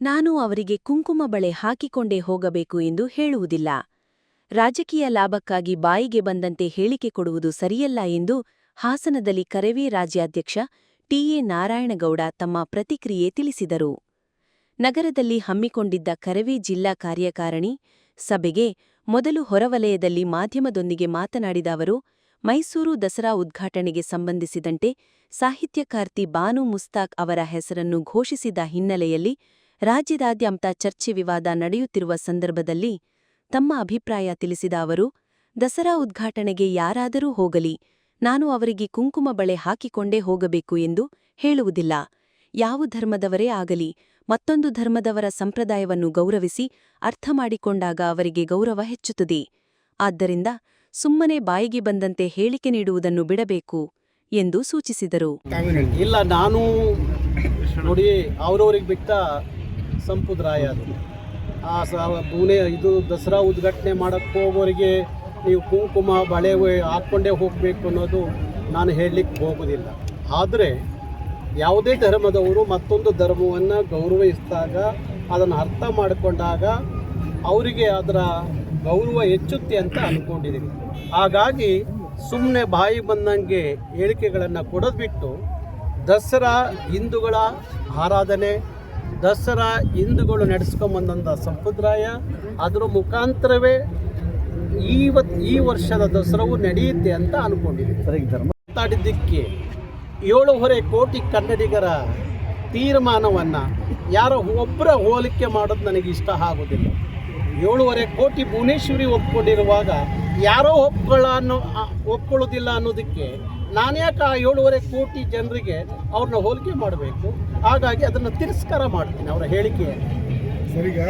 ನಾನು ಅವರಿಗೆ ಕುಂಕುಮ ಬಳೆ ಹಾಕಿಕೊಂಡೇ ಹೋಗಬೇಕು ಎಂದು ಹೇಳುವುದಿಲ್ಲ. ರಾಜಕೀಯ ಲಾಭಕ್ಕಾಗಿ ಬಾಯಿಗೆ ಬಂದಂತೆ ಹೇಳಿಕೆ ಕೊಡುವುದು ಸರಿಯಲ್ಲ ಎಂದು ಹಾಸನದಲ್ಲಿ ಕರವೇ ರಾಜ್ಯಾಧ್ಯಕ್ಷ ಟಿಎ ನಾರಾಯಣಗೌಡ ತಮ್ಮ ಪ್ರತಿಕ್ರಿಯೆ ತಿಳಿಸಿದರು. ನಗರದಲ್ಲಿ ಹಮ್ಮಿಕೊಂಡಿದ್ದ ಕರವೇ ಜಿಲ್ಲಾ ಕಾರ್ಯಕಾರಿಣಿ ಸಭೆಗೆ ಮೊದಲು ಹೊರವಲಯದಲ್ಲಿ ಮಾಧ್ಯಮದೊಂದಿಗೆ ಮಾತನಾಡಿದ ಅವರು, ಮೈಸೂರು ದಸರಾ ಉದ್ಘಾಟನೆಗೆ ಸಂಬಂಧಿಸಿದಂತೆ ಸಾಹಿತ್ಯಕಾರ್ತಿ ಬಾನು ಮುಸ್ತಾಕ್ ಅವರ ಹೆಸರನ್ನು ಘೋಷಿಸಿದ ಹಿನ್ನೆಲೆಯಲ್ಲಿ ರಾಜ್ಯದಾದ್ಯಂತ ಚರ್ಚೆ ವಿವಾದ ನಡೆಯುತ್ತಿರುವ ಸಂದರ್ಭದಲ್ಲಿ ತಮ್ಮ ಅಭಿಪ್ರಾಯ ತಿಳಿಸಿದ ಅವರು, ದಸರಾ ಉದ್ಘಾಟನೆಗೆ ಯಾರಾದರೂ ಹೋಗಲಿ, ನಾನು ಅವರಿಗೆ ಕುಂಕುಮ ಬಳೆ ಹಾಕಿಕೊಂಡೇ ಹೋಗಬೇಕು ಎಂದು ಹೇಳುವುದಿಲ್ಲ. ಯಾವ ಧರ್ಮದವರೇ ಆಗಲಿ, ಮತ್ತೊಂದು ಧರ್ಮದವರ ಸಂಪ್ರದಾಯವನ್ನು ಗೌರವಿಸಿ ಅರ್ಥ ಮಾಡಿಕೊಂಡಾಗ ಅವರಿಗೆ ಗೌರವ ಹೆಚ್ಚುತ್ತದೆ. ಆದ್ದರಿಂದ ಸುಮ್ಮನೆ ಬಾಯಿಗೆ ಬಂದಂತೆ ಹೇಳಿಕೆ ನೀಡುವುದನ್ನು ಬಿಡಬೇಕು ಎಂದು ಸೂಚಿಸಿದರು. ಇಲ್ಲ, ನಾನು ನೋಡಿ, ಅವರವರಿಗೆ ಬಿಟ್ಟ ಸಂಪುದ್ರಾಯ ಅದು. ಆ ಸ ಇದು ದಸರಾ ಉದ್ಘಾಟನೆ ಮಾಡೋಕ್ಕೆ ಹೋಗೋರಿಗೆ ನೀವು ಕುಂಕುಮ, ಬಳೆ ಹಾಕ್ಕೊಂಡೇ ಹೋಗಬೇಕು ಅನ್ನೋದು ನಾನು ಹೇಳಲಿಕ್ಕೆ ಹೋಗೋದಿಲ್ಲ. ಆದರೆ ಯಾವುದೇ ಧರ್ಮದವರು ಮತ್ತೊಂದು ಧರ್ಮವನ್ನು ಗೌರವಿಸಿದಾಗ, ಅದನ್ನು ಅರ್ಥ ಮಾಡಿಕೊಂಡಾಗ ಅವರಿಗೆ ಅದರ ಗೌರವ ಹೆಚ್ಚುತ್ತೆ ಅಂತ ಅಂದ್ಕೊಂಡಿದ್ದೀನಿ ಹಾಗಾಗಿ ಸುಮ್ಮನೆ ಬಾಯಿ ಬಂದಂಗೆ ಹೇಳಿಕೆಗಳನ್ನು ಕೊಡೋದು ಬಿಟ್ಟು ದಸರಾ ಹಿಂದೂಗಳ ಆರಾಧನೆ ದಸರಾ ಹಿಂದೂಗಳು ನಡೆಸ್ಕೊಂಬಂದಂಥ ಸಂಪ್ರದಾಯ ಅದರ ಮುಖಾಂತರವೇ ಇವತ್ತು ಈ ವರ್ಷದ ದಸರಾವು ನಡೆಯುತ್ತೆ ಅಂತ ಅಂದ್ಕೊಂಡಿದ್ದೀವಿ ಮಾತಾಡಿದ್ದಕ್ಕೆ ಏಳೂವರೆ ಕೋಟಿ ಕನ್ನಡಿಗರ ತೀರ್ಮಾನವನ್ನು ಯಾರೋ ಒಬ್ಬರ ಹೋಲಿಕೆ ಮಾಡೋದು ನನಗೆ ಇಷ್ಟ ಆಗೋದಿಲ್ಲ. ಏಳೂವರೆ ಕೋಟಿ ಭುವನೇಶ್ವರಿ ಒಪ್ಕೊಂಡಿರುವಾಗ ಯಾರೋ ಒಪ್ಕೊಳ್ಳ ಅನ್ನೋ ಒಪ್ಕೊಳ್ಳೋದಿಲ್ಲ ಅನ್ನೋದಕ್ಕೆ ನಾನ್ಯಾಕೆ ಆ ಏಳುವರೆ ಕೋಟಿ ಜನರಿಗೆ ಅವ್ರನ್ನ ಹೋಲಿಕೆ ಮಾಡಬೇಕು? ಹಾಗಾಗಿ ಅದನ್ನು ತಿರಸ್ಕಾರ ಮಾಡ್ತೀನಿ ಅವರ ಹೇಳಿಕೆಯನ್ನು.